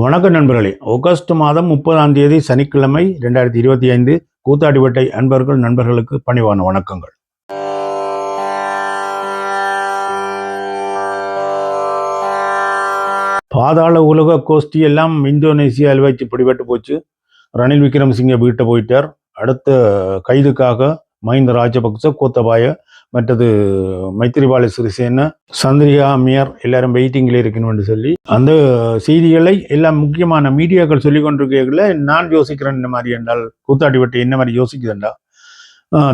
வணக்க நண்பர்களே. ஆகஸ்ட் மாதம் முப்பதாம் தேதி சனிக்கிழமை ரெண்டாயிரத்தி இருபத்தி ஐந்து கூத்தாடிப்பட்டை அன்பர்கள் நண்பர்களுக்கு பணிவான வணக்கங்கள். பாதாள உலக கோஷ்டி எல்லாம் இந்தோனேசியாவில் வச்சு பிடிபட்டு போச்சு. ரணில் விக்ரமசிங்க வீட்டை போயிட்டார். அடுத்த கைதுக்காக மஹிந்த ராஜபக்ச கோத்தபாய மற்றது மைத்திரிபால சிறிசேன சந்திரிகா அம்மையார் எல்லாரும் வெயிட்டிங்கில் இருக்கணும்னு சொல்லி அந்த செய்திகளை எல்லாம் முக்கியமான மீடியாக்கள் சொல்லி கொண்டிருக்கல நான் யோசிக்கிறேன் இந்த மாதிரி என்றால் கூத்தாடி என்ன மாதிரி யோசிக்குதுண்டா?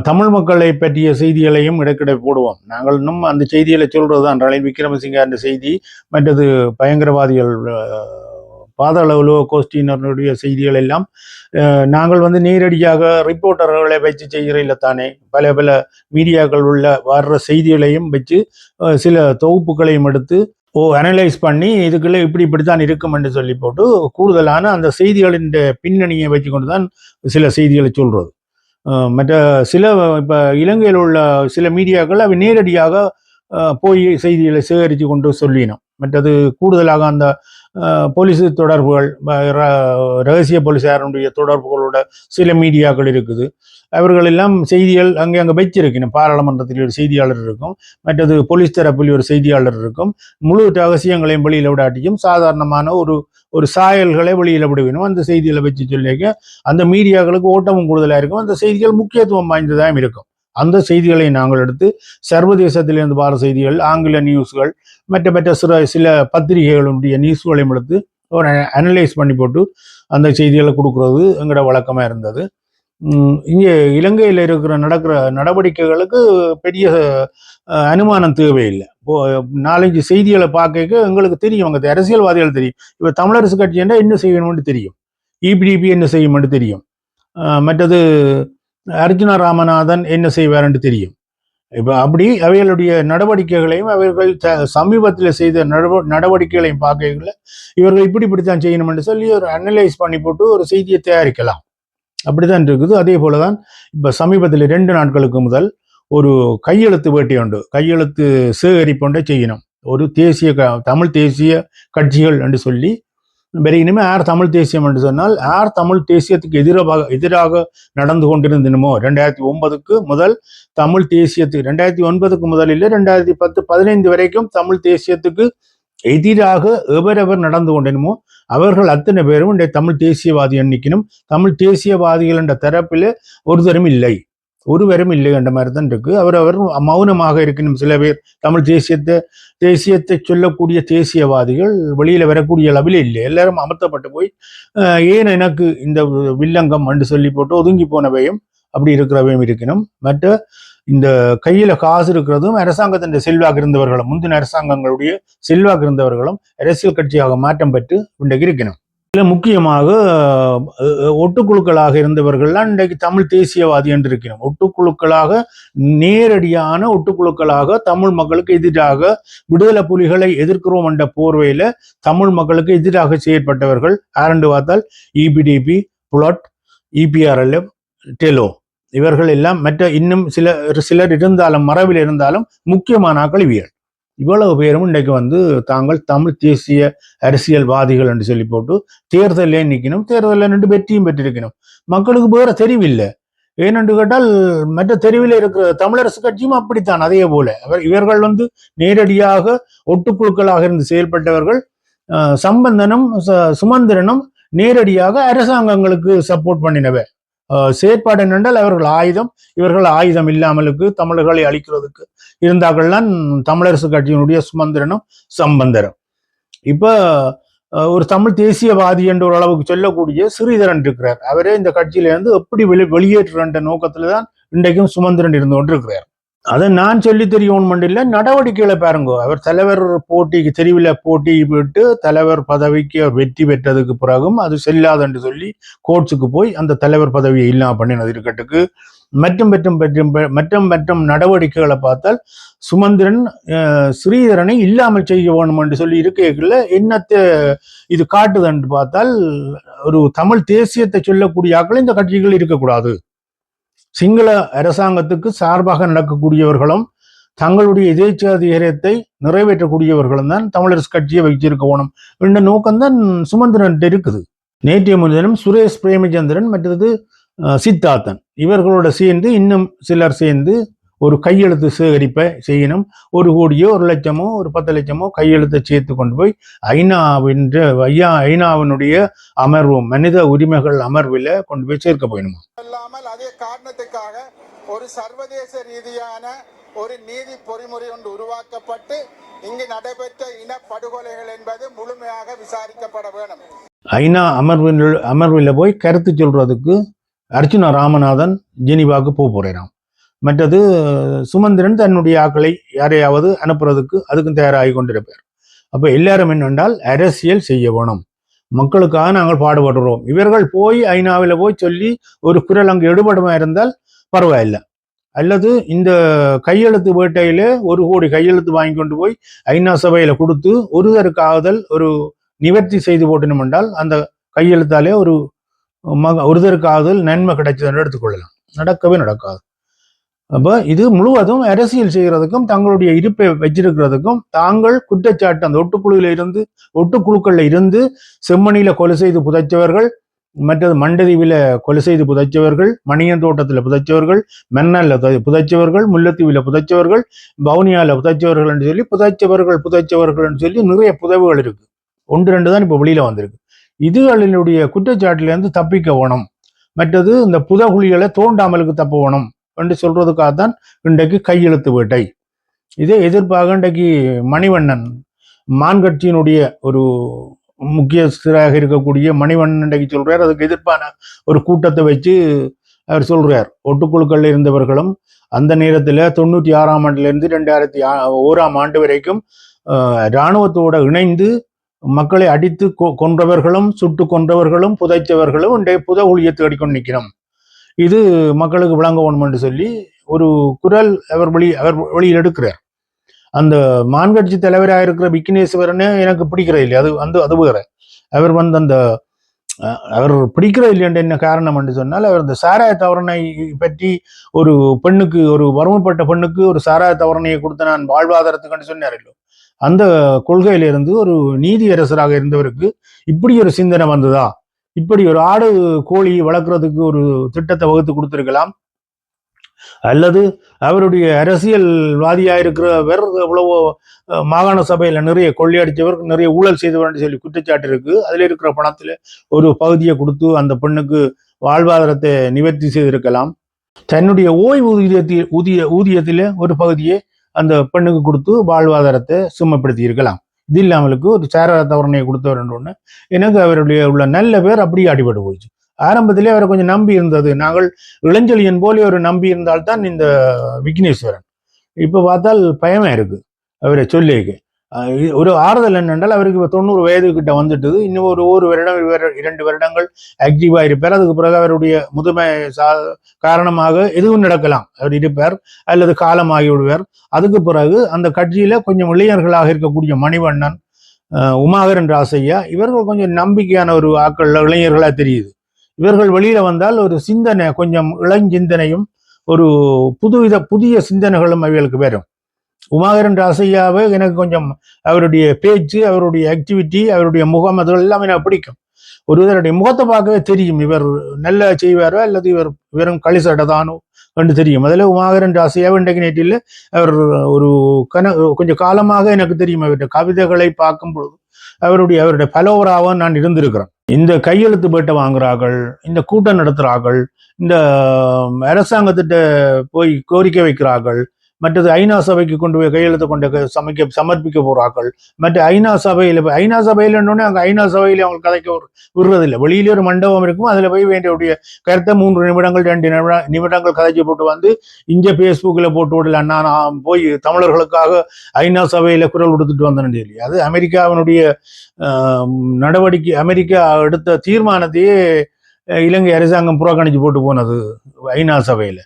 தமிழ் மக்களை பற்றிய செய்திகளையும் இடக்கிட போடுவோம். நாங்கள் இன்னும் அந்த செய்திகளை சொல்றது தான் ரணில் விக்ரமசிங்க அந்த செய்தி மற்றது பயங்கரவாதிகள் பாதாள உலக கோஷ்டியினருடைய செய்திகள் எல்லாம் நாங்கள் வந்து நேரடியாக ரிப்போர்ட்டர்களை வச்சு செய்கிறதில்ல தானே. பல பல மீடியாக்கள் உள்ள வர்ற செய்திகளையும் வச்சு சில தொகுப்புகளையும் எடுத்து ஓ அனலைஸ் பண்ணி இதுக்குள்ளே இப்படி இப்படித்தான் இருக்கும் என்று சொல்லி போட்டு கூடுதலான அந்த செய்திகளின் பின்னணியை வச்சு கொண்டு தான் சில செய்திகளை சொல்கிறது மற்ற சில இப்போ இலங்கையில் உள்ள சில மீடியாக்கள் அவை நேரடியாக போய் செய்திகளை சேகரித்து கொண்டு சொல்லினோம். மற்றது கூடுதலாக அந்த போலீஸ் தொடர்புகள் ரகசிய போலீஸாருடைய தொடர்புகளோட சில மீடியாக்கள் இருக்குது. அவர்கள் எல்லாம் செய்திகள் அங்கே அங்கே வச்சிருக்கணும் பாராளுமன்றத்தில் ஒரு செய்தியாளர் இருக்கும். மற்றது போலீஸ் தரப்பில் ஒரு செய்தியாளர் இருக்கும். முழு ரகசியங்களையும் வெளியில் விடாட்டியும் சாதாரணமான ஒரு ஒரு சாயல்களை வெளியில் விடுவினும் அந்த செய்திகளை வச்சு சொல்லிக்க அந்த மீடியாக்களுக்கு ஓட்டமும் கூடுதலாக இருக்கும். அந்த செய்திகள் முக்கியத்துவம் வாய்ந்ததாகவும் இருக்கும். அந்த செய்திகளை நாங்கள் எடுத்து சர்வதேசத்திலிருந்து வார செய்திகள் ஆங்கில நியூஸ்கள் மற்ற மற்ற சில சில பத்திரிகைகளுடைய நியூஸ்களையும் எடுத்து ஒரு அனலைஸ் பண்ணி போட்டு அந்த செய்திகளை கொடுக்கறது எங்களோட வழக்கமாக இருந்தது. இங்கே இலங்கையில் இருக்கிற நடக்கிற நடவடிக்கைகளுக்கு பெரிய அனுமானம் தேவையில்லை. இப்போ நாலஞ்சு செய்திகளை பார்க்க எங்களுக்கு தெரியும். அங்கே அரசியல்வாதிகள் தெரியும். இப்போ தமிழரசு கட்சி என்ன என்ன செய்யணும்னு தெரியும். இபிடிபி என்ன செய்யும்னு தெரியும். மற்றது அர்ஜுன ராமநாதன் என்ன செய்வார்னு தெரியும். இப்போ அப்படி அவைகளுடைய நடவடிக்கைகளையும் அவர்கள் த சமீபத்தில் செய்த நடவ நடவடிக்கைகளையும் பார்க்கல இவர்கள் இப்படி இப்படித்தான் செய்யணும்னு சொல்லி ஒரு அனலைஸ் பண்ணி போட்டு ஒரு செய்தியை தயாரிக்கலாம். அப்படிதான் இருக்குது. அதே போல தான் இப்போ சமீபத்தில் ரெண்டு நாட்களுக்கு முதல் ஒரு கையெழுத்து வேட்டி உண்டு. கையெழுத்து சேகரிப்பு ஒன்றை செய்யணும். ஒரு தேசிய க தமிழ் தேசிய கட்சிகள் என்று சொல்லி வேற இனிமேல் யார் தமிழ் தேசியம் என்று சொன்னால் யார் தமிழ் தேசியத்துக்கு எதிராக எதிராக நடந்து கொண்டிருந்தனமோ ரெண்டாயிரத்தி ஒன்பதுக்கு முதல் தமிழ் தேசியத்துக்கு ரெண்டாயிரத்தி ஒன்பதுக்கு முதல் இல்லை ரெண்டாயிரத்தி பத்து பதினைந்து வரைக்கும் தமிழ் தேசியத்துக்கு எதிராக எவரெவர் நடந்து கொண்டிருமோ அவர்கள் அத்தனை பேரும் இன்றைய தமிழ் தேசியவாதி எண்ணிக்கணும் தமிழ் தேசியவாதிகள் என்ற தரப்பில் ஒருத்தரும் இல்லை. ஒருவரும் இல்லை என்ற மாதிரி தான் இருக்கு. அவர் அவர் மௌனமாக இருக்கணும் சில பேர் தமிழ் தேசியத்தை தேசியத்தை சொல்லக்கூடிய தேசியவாதிகள் வெளியில வரக்கூடிய அளவில் இல்லை. எல்லாரும் அமர்த்தப்பட்டு போய் அஹ், ஏன் எனக்கு இந்த வில்லங்கம் என்று சொல்லி போட்டு ஒதுங்கி போனவையும் அப்படி இருக்கிறவையும் இருக்கணும் மற்ற இந்த கையில காசு இருக்கிறதும் அரசாங்கத்தின் செல்வாக்கு இருந்தவர்களும் முந்தின அரசாங்கங்களுடைய செல்வாக்கு இருந்தவர்களும் அரசியல் கட்சியாக மாற்றம் பெற்று இன்றைக்கு இருக்கணும் இதில் முக்கியமாக ஒட்டுக்குழுக்களாக இருந்தவர்கள்லாம் இன்றைக்கு தமிழ் தேசியவாதி என்று இருக்கிறோம். ஒட்டுக்குழுக்களாக நேரடியான ஒட்டுக்குழுக்களாக தமிழ் மக்களுக்கு எதிராக விடுதலை புலிகளை எதிர்க்கிறோம் என்ற போர்வையில தமிழ் மக்களுக்கு எதிராக செயற்பட்டவர்கள் ஆரண்டு பார்த்தால் இபிடிபி புலட் இபிஆர்எல்எஃப் டெலோ. இவர்கள் எல்லாம் மற்ற இன்னும் சில சிலர் இருந்தாலும் மரபில் இருந்தாலும் முக்கியமான ஆட்கள் இவியல் இவ்வளவு பேரும் இன்றைக்கு வந்து தாங்கள் தமிழ் தேசிய அரசியல்வாதிகள் என்று சொல்லி போட்டு தேர்தலே நிற்கணும். தேர்தலில் நின்று வெற்றியும் பெற்றிருக்கணும். மக்களுக்கு வேற தெரிவில்லை. ஏனென்று கேட்டால் மற்ற தெருவில் இருக்கிற தமிழரசு கட்சியும் அப்படித்தான் அதே போல. அவர் இவர்கள் வந்து நேரடியாக ஒட்டுக்குழுக்களாக இருந்து செயல்பட்டவர்கள் சம்பந்தனும் ச- சுமந்திரனும் நேரடியாக அரசாங்கங்களுக்கு சப்போர்ட் பண்ணினவை செயற்பாடு என்னென்றால் அவர்கள் ஆயுதம் இவர்கள் ஆயுதம் இல்லாமலுக்கு தமிழர்களை அழிக்கிறதுக்கு இருந்தார்கள்லாம் தமிழரசு கட்சியினுடைய சுமந்திரனும் சம்பந்தரும். இப்ப ஒரு தமிழ் தேசியவாதி என்ற ஒரு அளவுக்கு சொல்லக்கூடிய ஸ்ரீதரன் இருக்கிறார். அவரே இந்த கட்சியில இருந்து எப்படி வெளி வெளியேற்ற நோக்கத்துல தான் இன்றைக்கும் சுமந்திரன் இருந்து கொண்டிருக்கிறார். அதை நான் சொல்லி தெரியணும் இல்லை நடவடிக்கைகளை பாருங்க. அவர் தலைவர் போட்டிக்கு தெரிவில் போட்டி விட்டு தலைவர் பதவிக்கு அவர் வெற்றி பெற்றதுக்கு பிறகும் அது செல்லாது என்று சொல்லி கோர்ட்ஸுக்கு போய் அந்த தலைவர் பதவியை இல்லாம பண்ணினது இருக்கட்டுக்கு மற்றும் மற்றும் மற்றும் மற்றும் மற்றும் நடவடிக்கைகளை பார்த்தால் சுமந்திரன் ஸ்ரீதரனை இல்லாமல் செய்ய வேணும் என்று சொல்லி இருக்கைக்குள்ள என்னத்தை இது காட்டுதுன்னு பார்த்தால் ஒரு தமிழ் தேசியத்தை சொல்லக்கூடிய ஆக்கள் இந்த கட்சிகள் இருக்கக்கூடாது. சிங்கள அரசாங்கத்துக்கு சார்பாக நடக்கக்கூடியவர்களும் தங்களுடைய எதேச்சாதிகாரத்தை நிறைவேற்றக்கூடியவர்களும் தான் தமிழரசு கட்சியை வைத்திருக்க வேணும் என்ற நோக்கம்தான் சுமந்திரன் இருக்குது. நேற்றைய முன்தினம் சுரேஷ் பிரேமச்சந்திரன் மற்றது சித்தார்த்தன். இவர்களோட சேர்ந்து இன்னும் சிலர் சேர்ந்து ஒரு கையெழுத்து சேகரிப்பை செய்யணும். ஒரு கோடியோ ஒரு லட்சமோ ஒரு பத்து லட்சமோ கையெழுத்தை சேர்த்து கொண்டு போய் ஐநாவின் ஐயா ஐநாவினுடைய அமர்வு மனித உரிமைகள் அமர்வில் கொண்டு போய் சேர்க்க போயணுமா காரணத்துக்காக ஒரு சர்வதேச ரீதியான ஒரு நீதி பொறிமுறை ஒன்று உருவாக்கப்பட்டு இங்கு நடைபெற்ற இனப்படுகொலைகள் என்பது முழுமையாக விசாரிக்கப்பட வேண்டும். ஐநா அமர்வில் அமர்வில் போய் கருத்து சொல்றதுக்கு அர்ஜுனா ராமநாதன் ஜெனிவாக்கு போக போறாராம் மற்றது சுமந்திரன் தன்னுடைய ஆக்களை யாரையாவது அனுப்புறதுக்கு அதுக்கும் தயாராகி கொண்டிருப்பார். அப்போ எல்லாரும் என்னென்றால் அரசியல் செய்ய வேணும். மக்களுக்காக நாங்கள் பாடுபடுறோம் இவர்கள் போய் ஐநாவில் போய் சொல்லி ஒரு குரல் அங்கு எடுபடுமா இருந்தால் பரவாயில்லை. அல்லது இந்த கையெழுத்து வேட்டையில ஒரு கோடி கையெழுத்து வாங்கி கொண்டு போய் ஐநா சபையில கொடுத்து ஒருதருக்காகுதல் ஒரு நிவர்த்தி செய்து போட்டணும் என்றால் அந்த கையெழுத்தாலே ஒரு மக ஒருதருக்காகுதல் நன்மை கிடைச்சதுன்னு எடுத்துக்கொள்ளலாம் நடக்கவே நடக்காது. அப்போ இது முழுவதும் அரசியல் செய்கிறதுக்கும் தங்களுடைய இருப்பை வச்சிருக்கிறதுக்கும் தாங்கள் குற்றச்சாட்டு அந்த ஒட்டுக்குழுவில் இருந்து ஒட்டுக்குழுக்கள்ல இருந்து செம்மணியில கொலை செய்து புதைச்சவர்கள் மற்றது மண்டதீவில கொலை செய்து புதைச்சவர்கள் மணியன் தோட்டத்தில் புதைச்சவர்கள் மென்னல்ல புதை- புதைச்சவர்கள் முல்லத்தீவில் புதைச்சவர்கள் பவுனியால புதைச்சவர்கள் என்று சொல்லி புதைச்சவர்கள் புதைச்சவர்கள் என்று சொல்லி நிறைய புதவுகள் இருக்கு. ஒன்று ரெண்டு தான் இப்போ வெளியில வந்திருக்கு. இதுகளினுடைய குற்றச்சாட்டிலேருந்து தப்பிக்க வேணும். மற்றது இந்த புதகுழிகளை தோண்டாமலுக்கு தப்ப வேணும். என்று சொல்றதுக்காக தான் இன்றைக்கு கையெழுத்து வேட்டை. இதே எதிர்ப்பாக இன்றைக்கு மணிவண்ணன் மான் கட்சியினுடைய ஒரு முக்கியஸ்தராக இருக்கக்கூடிய மணிவண்ணன் இன்றைக்கு சொல்றார். அதுக்கு எதிர்ப்பான ஒரு கூட்டத்தை வச்சு அவர் சொல்றார். ஒட்டுக்குழுக்கள் இருந்தவர்களும் அந்த நேரத்தில் தொண்ணூற்றி ஆறாம் ஆண்டிலிருந்து ரெண்டாயிரத்தி ஓராம் ஆண்டு வரைக்கும் அஹ், இராணுவத்தோட இணைந்து மக்களை அடித்து கொ- கொன்றவர்களும் சுட்டு கொன்றவர்களும் புதைத்தவர்களும் இன்றைய புத ஒளியை தேடிக்கொண்டு நிற்கிறோம் இது மக்களுக்கு விளங்க வேணும் என்று சொல்லி ஒரு குரல் அவர் வழி அவர் வழியில் எடுக்கிறார். அந்த மான்கட்சி தலைவராக இருக்கிற விக்னேஸ்வரனே எனக்கு பிடிக்கிறது இல்லை அது வந்து அது வேற. அவர் வந்து அந்த அவர் பிடிக்கிறது இல்லை என்ன காரணம் என்று சொன்னால் அவர் இந்த சாராய தவறனை பற்றி ஒரு பெண்ணுக்கு ஒரு வறுமைப்பட்ட பெண்ணுக்கு ஒரு சாராய தவறனையை கொடுத்து நான் வாழ்வாதாரத்துக்கு சொன்னார் இல்லை அந்த கொள்கையிலிருந்து ஒரு நீதியரசராக இருந்தவருக்கு இப்படி ஒரு சிந்தனை வந்ததா? இப்படி ஒரு ஆடு கோழி வளர்க்குறதுக்கு ஒரு திட்டத்தை வகுத்து கொடுத்திருக்கலாம். அல்லது அவருடைய அரசியல்வாதியா இருக்கிறவர் எவ்வளவோ மாகாண சபையில நிறைய கொள்ளையடிச்சவர் நிறைய ஊழல் செய்தவர் சொல்லி குற்றச்சாட்டு இருக்கு. அதுல இருக்கிற பணத்துல ஒரு பகுதியை கொடுத்து அந்த பெண்ணுக்கு வாழ்வாதாரத்தை நிவர்த்தி செய்திருக்கலாம். தன்னுடைய ஓய்வு ஊதியத்தில் ஊதிய ஊதியத்தில் ஒரு பகுதியை அந்த பெண்ணுக்கு கொடுத்து வாழ்வாதாரத்தை சுமப்படுத்தி இருக்கலாம் இது இல்லாமலுக்கு ஒரு சேர தவறனையை கொடுத்தவர் ஒன்று எனக்கு அவருடைய உள்ள நல்ல பேர் அப்படியே அடிபட்டு போயிடுச்சு. ஆரம்பத்திலே அவரை கொஞ்சம் நம்பி இருந்தது. நாங்கள் இளஞ்செழியன் போலே ஒரு நம்பி இருந்தால்தான் இந்த விக்னேஸ்வரன். இப்போ பார்த்தால் பயமா இருக்கு. அவரை சொல்லிக்கு. ஒரு ஆறுதல் என்னென்றால் அவருக்கு இப்போ தொண்ணூறு வயது கிட்ட வந்துட்டது. இன்னும் ஒரு ஒரு வருடம் இரண்டு வருடங்கள் ஆக்டிவாக இருப்பார். அதுக்கு பிறகு அவருடைய முதுமை சா காரணமாக எதுவும் நடக்கலாம். அவர் இருப்பார் அல்லது காலமாகி விடுவார். அதுக்கு பிறகு அந்த கட்சியில கொஞ்சம் இளைஞர்களாக இருக்கக்கூடிய மணிவண்ணன் உமாகரன் ராசையா இவர்கள் கொஞ்சம் நம்பிக்கையான ஒரு ஆக்கள் இளைஞர்களாக தெரியுது. இவர்கள் வெளியில வந்தால் ஒரு சிந்தனை கொஞ்சம் இளஞ்சிந்தனையும் ஒரு புதுவித புதிய சிந்தனைகளும் அவைகளுக்கு வரும். உமாகரன் ராசையாவை எனக்கு கொஞ்சம் அவருடைய பேச்சு அவருடைய ஆக்டிவிட்டி அவருடைய முகம் அதெல்லாம் எனக்கு பிடிக்கும். ஒருவருடைய முகத்தை பார்க்கவே தெரியும். இவர் நல்ல செய்வாரோ அல்லது இவர் வெறும் களிசடதானோ என்று தெரியும். அதில் உமாகரன் ராசையாவை இன்றைக்கு நேற்றில் அவர் ஒரு கன கொஞ்சம் காலமாக எனக்கு தெரியும். அவருடைய கவிதைகளை பார்க்கும் பொழுது அவருடைய அவருடைய பலோவராக நான் இருந்திருக்கிறேன். இந்த கையெழுத்து பேட்டை வாங்குறார்கள் இந்த கூட்டம் நடத்துகிறார்கள் இந்த அரசாங்கத்திட்ட போய் கோரிக்கை வைக்கிறார்கள் மற்றது ஐநா சபைக்கு கொண்டு போய் கையெழுத்து கொண்டு சமைக்க சமர்ப்பிக்க போறார்கள். மற்ற ஐநா சபையில் இப்போ ஐநா சபையிலன்னொடனே அங்கே ஐநா சபையில் அவங்க கதைக்க விடு- விடுறதில்லை. வெளியிலே ஒரு மண்டபம் இருக்கும். அதில் போய் வேண்டிய கருத்தை மூன்று நிமிடங்கள் ரெண்டு நிமிட நிமிடங்கள் கதைச்சு போட்டு வந்து இங்கே ஃபேஸ்புக்கில் போட்டு விடல. நான் நான் போய் தமிழர்களுக்காக ஐநா சபையில் குரல் கொடுத்துட்டு வந்தேன்னு சொல்லி அது அமெரிக்காவினுடைய ஆஹ், நடவடிக்கை அமெரிக்கா எடுத்த தீர்மானத்தையே இலங்கை அரசாங்கம் புறக்கணிச்சு போட்டு போனது ஐநா சபையில.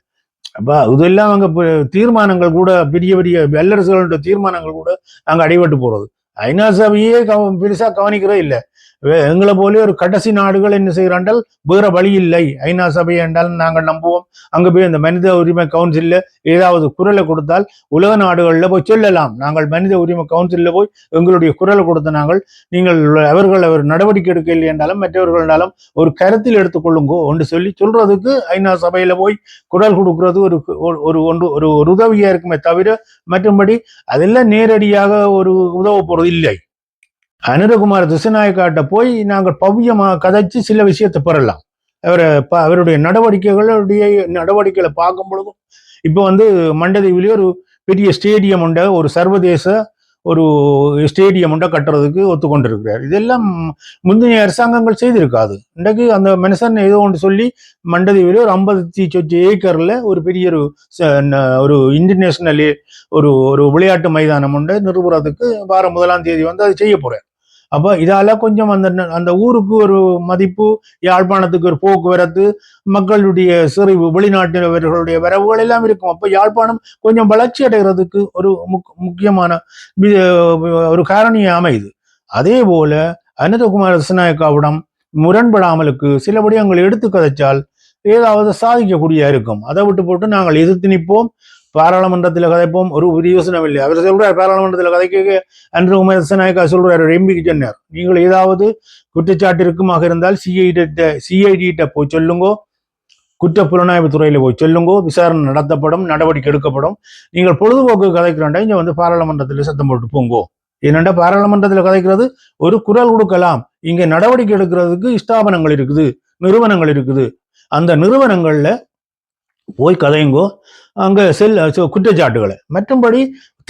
அப்ப இதெல்லாம் அங்க தீர்மானங்கள் கூட பெரிய பெரிய வல்லரசுகளுடைய தீர்மானங்கள் கூட அங்க அடிபட்டு போகிறது ஐநா சபையே கவ பெருசா கவனிக்கிறதே இல்லை. எங்களை போல ஒரு கடைசி நாடுகள் என்ன செய்கிறாண்டால் வேற வழி இல்லை. ஐநா சபை என்றால் நாங்கள் நம்புவோம். அங்கே போய் இந்த மனித உரிமை கவுன்சிலில் ஏதாவது குரலை கொடுத்தால் உலக நாடுகளில் போய் சொல்லலாம். நாங்கள் மனித உரிமை கவுன்சிலில் போய் எங்களுடைய குரலை கொடுத்த நாங்கள் நீங்கள் அவர்கள் அவர் நடவடிக்கை எடுக்கவில்லை என்றாலும் மற்றவர்களாலும் ஒரு கருத்தில் எடுத்துக்கொள்ளுங்கோ ஒன்று சொல்லி சொல்றதுக்கு ஐநா சபையில் போய் குரல் கொடுக்கறது ஒரு ஒரு- ஒரு ஒன்று ஒரு ஒரு உதவியாக இருக்குமே தவிர மற்றும்படி அதெல்லாம் நேரடியாக ஒரு உதவ போகிறது இல்லை. அனுரகுமார் திசுநாயக்காட்ட போய் நாங்கள் பவ்யமாக கதைச்சு சில விஷயத்தை பெறலாம். அவரை இப்போ அவருடைய நடவடிக்கைகளுடைய நடவடிக்கைகளை பார்க்கும் பொழுதும் இப்போ வந்து மண்டதீவிலே ஒரு பெரிய ஸ்டேடியம் உண்ட. ஒரு சர்வதேச ஒரு ஸ்டேடியம் உண்ட கட்டுறதுக்கு ஒத்துக்கொண்டிருக்கிறார். இதெல்லாம் முந்தைய அரசாங்கங்கள் செய்திருக்காது. இன்றைக்கு அந்த மனுஷன் ஏதோ ஒன்று சொல்லி மண்டதீவிலே ஒரு ஐம்பத்தி சொச்சு ஏக்கரில் ஒரு பெரிய ஒரு ச- ஒரு இன்டர்நேஷனல் ஒரு ஒரு விளையாட்டு மைதானம் உண்டு. நிறுவுறதுக்கு வாரம் முதலாம் தேதி வந்து அது செய்ய போகிறேன் அப்போ இதால கொஞ்சம் அந்த அந்த ஊருக்கு ஒரு மதிப்பு யாழ்ப்பாணத்துக்கு ஒரு போக்குவரத்து மக்களுடைய சிறிவு வெளிநாட்டினவர்களுடைய வரவுகள் எல்லாம் இருக்கும். அப்போ யாழ்ப்பாணம் கொஞ்சம் வளர்ச்சி அடைகிறதுக்கு ஒரு முக்- முக்கியமான ஒரு காரணியை அமையுது. அதே போல அனந்தகுமார் ரசநாயக்காவிடம் முரண்படாமலுக்கு சில விடயங்களை எடுத்து கதைச்சால் ஏதாவது சாதிக்கக்கூடிய இருக்கும் அதை விட்டு போட்டு நாங்கள் எதிர்த்து நிற்போம். பாராளுமன்றத்தில் கதைப்போம். ஒரு பிரயோசனம் இல்லை அவர் சொல்றார் பாராளுமன்றத்தில் கதைக்க அன்று உமர் ரசநாயக்கா சொல்றாரு ஒரு எம்பிக்கு சொன்னார். நீங்கள் ஏதாவது குற்றச்சாட்டு இருக்குமாக இருந்தால் சிஐடி சிஐடிட்ட போய் சொல்லுங்கோ. குற்ற புலனாய்வு துறையில போய் சொல்லுங்கோ. விசாரணை நடத்தப்படும் நடவடிக்கை எடுக்கப்படும். நீங்கள் பொழுதுபோக்கு கதைக்கிறோண்டா இங்க வந்து பாராளுமன்றத்தில் சத்தம் போட்டு போங்கோ. ஏனென்றா பாராளுமன்றத்தில் கதைக்கிறது ஒரு குரல் கொடுக்கலாம். இங்க நடவடிக்கை எடுக்கிறதுக்கு ஸ்தாபனங்கள் இருக்குது நிறுவனங்கள் இருக்குது. அந்த நிறுவனங்கள்ல போய் கதையுங்கோ அங்கே செல் குற்றச்சாட்டுகளை. மற்றும்படி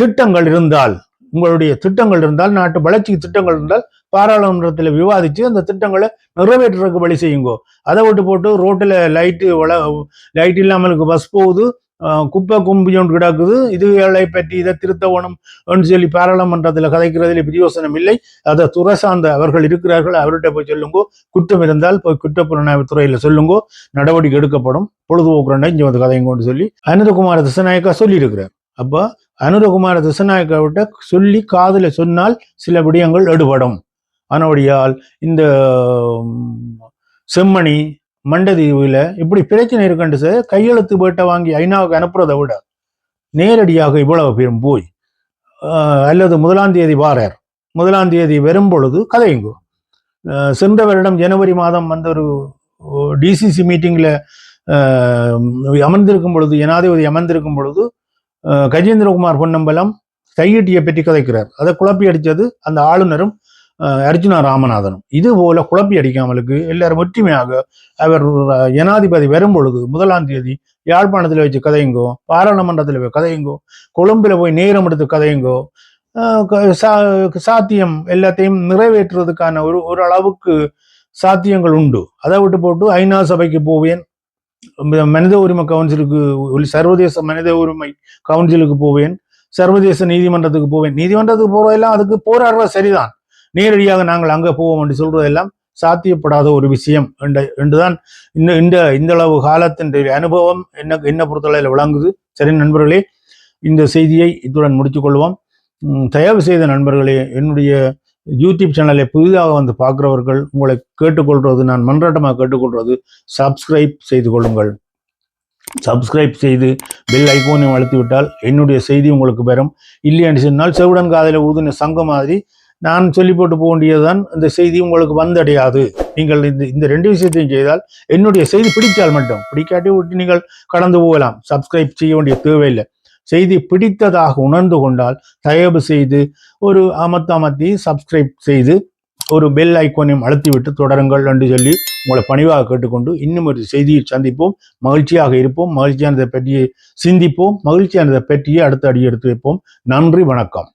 திட்டங்கள் இருந்தால் உங்களுடைய திட்டங்கள் இருந்தால் நாட்டு வளர்ச்சிக்கு திட்டங்கள் இருந்தால் பாராளுமன்றத்தில் விவாதித்து அந்த திட்டங்களை நிறைவேற்றுறதுக்கு வழி செய்யுங்கோ. அதை விட்டு போட்டு ரோட்டில் லைட்டு வள லைட் இல்லாமலுக்கு பஸ் போகுது குப்பை கும்பி கிடக்குது. இதுகளை பற்றி இதை திருத்தவனும் என்று சொல்லி பாராளுமன்றத்தில் கதைக்கிறதில் பிரயோசனம் இல்லை. அதை துறை சார்ந்த அவர்கள் இருக்கிறார்கள். அவர்கிட்ட போய் சொல்லுங்கோ. குற்றம் இருந்தால் போய் குற்றப்புலனாய்வு துறையில் சொல்லுங்கோ. நடவடிக்கை எடுக்கப்படும். பொழுதுபோக்குறண்டா இங்கே வந்து கதைங்கன்னு சொல்லி அனுரகுமார திசநாயக்கா சொல்லியிருக்கிறார். அப்போ அனுரகுமார திசநாயக்காவிட்ட சொல்லி காதில் சொன்னால் சில விடயங்கள் எடுபடும். அனவடியால் இந்த செம்மணி மண்டதீவுல இப்படி பிரச்சனை இருக்குன்னு சார் கையெழுத்து பேட்டை வாங்கி ஐநாவுக்கு அனுப்புறதை விட நேரடியாக இவ்வளவு பேரும் போய் அல்லது முதலாம் தேதி வாரார். முதலாம் தேதி வரும் பொழுது கதையுங்கோ சென்ற வருடம் ஜனவரி மாதம் வந்த ஒரு டிசிசி மீட்டிங்கில் அமர்ந்திருக்கும் பொழுது ஜனாதிபதி அமர்ந்திருக்கும் பொழுது கஜேந்திரகுமார் பொன்னம்பலம் கையெட்டியை பற்றி கதைக்கிறார். அதை குழப்பி அடித்தது அந்த ஆளுநரும் அர்ஜுனா ராமநாதனும். இது போல குழப்பி அடிக்காமலுக்கு எல்லாரும் ஒற்றுமையாக அவர் ஜனாதிபதி வரும் பொழுது முதலாம் தேதி யாழ்ப்பாணத்தில் வச்சு கதையுங்கோ பாராளுமன்றத்தில் போய் கதையுங்கோ கொழும்பில் போய் நேரம் எடுத்து கதையுங்கோ சா- சாத்தியம் எல்லாத்தையும் நிறைவேற்றுவதற்கான ஒரு ஒரு அளவுக்கு சாத்தியங்கள் உண்டு. அதை விட்டு போட்டு ஐநா சபைக்கு போவேன். மனித உரிமை கவுன்சிலுக்கு சர்வதேச மனித உரிமை கவுன்சிலுக்கு போவேன். சர்வதேச நீதிமன்றத்துக்கு போவேன். நீதிமன்றத்துக்கு போறதெல்லாம் அதுக்கு போராடுறது சரிதான். நேரடியாக நாங்கள் அங்கே போவோம் என்று சொல்றதெல்லாம் சாத்தியப்படாத ஒரு விஷயம். என்று என்றுதான் இந்த இந்த இந்த அளவு காலத்தின் அனுபவம் என்ன என்ன பொறுத்தளவில் விளங்குது. சரி நண்பர்களே இந்த செய்தியை இத்துடன் முடித்துக்கொள்வோம். உம், தயவு செய்த நண்பர்களே என்னுடைய யூடியூப் சேனலை புதிதாக வந்து பார்க்கிறவர்கள் உங்களை கேட்டுக்கொள்வது நான் மன்றாட்டமாக கேட்டுக்கொள்வது சப்ஸ்கிரைப் செய்து கொள்ளுங்கள். சப்ஸ்கிரைப் செய்து பெல் ஐக்கோனையும் அழுத்தி விட்டால் என்னுடைய செய்தி உங்களுக்கு பெறும். இல்லைன்னு சொன்னால் செவுடன் காதில் ஊதின சங்கம் மாதிரி நான் சொல்லி போட்டு போக வேண்டியதுதான். இந்த செய்தி உங்களுக்கு வந்தடையாது. நீங்கள் இந்த இந்த ரெண்டு விஷயத்தையும் செய்தால் என்னுடைய செய்தி பிடித்தால் மட்டும் பிடிக்காட்டி விட்டு நீங்கள் கடந்து போகலாம். சப்ஸ்கிரைப் செய்ய வேண்டிய தேவையில்லை. செய்தி பிடித்ததாக உணர்ந்து கொண்டால் தயவு செய்து ஒரு அமத்தமத்தி சப்ஸ்கிரைப் செய்து ஒரு பெல் ஐக்கோனையும் அழுத்திவிட்டு தொடருங்கள் என்று சொல்லி உங்களை பணிவாக கேட்டுக்கொண்டு இன்னும் ஒரு செய்தியை சந்திப்போம். மகிழ்ச்சியாக இருப்போம். மகிழ்ச்சியானதை பற்றி சிந்திப்போம். மகிழ்ச்சியானதை பற்றியே அடுத்த அடி எடுத்து வைப்போம். நன்றி வணக்கம்.